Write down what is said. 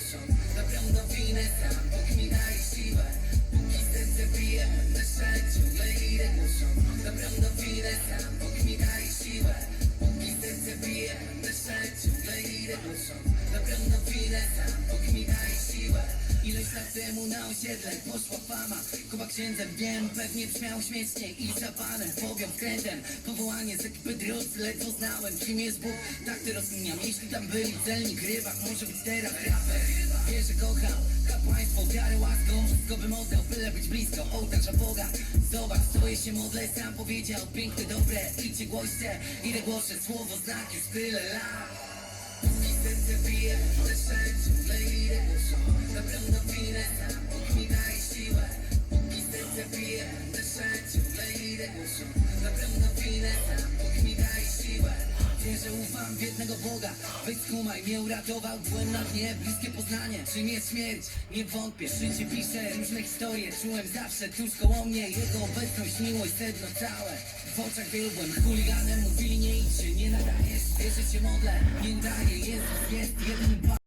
głoszą Dobrą nowinę sam, mi daje siłę Póki serce bije, szaleć ciągle idę głoszą Dobrą nowinę sam, mi daje siłę Póki serce bije, szaleć ciągle idę głoszą Dobrą nowinę sam, Ileś lat temu na osiedle poszła fama Kuba księdzem, wiem, pewnie brzmiał śmiesznie i za panem Powiał wkrętem, powołanie z ekipy Drus Ledwo znałem, kim jest Bóg, tak to rozkminiam Jeśli tam byli celnik, rybak, może być teraz raper. Wie, że kocham, kapłaństwo, wiarę, łaską. Wszystko bym oddał, byle być blisko ołtarza Boga. Zobacz, stoję się modlę, sam powiedział Piękne, dobre, idźcie głoście. Idę głoszę słowo, znaki już tyle lat. Serce bije, Dobrą nowinę, sam Bóg mi daje siłę Wierzę, ufam w jednego Boga Weź mnie uratował, byłem na dnie Bliskie poznanie, czym jest śmierć Nie wątpię, życie pisze różne historie Czułem zawsze tuż koło mnie Jego obecność, miłość, sedno całe W oczach wielu byłem chuliganem Mówili nie idź się, nie nadajesz Wierzę się modlę, nie daję Jezus jest Panem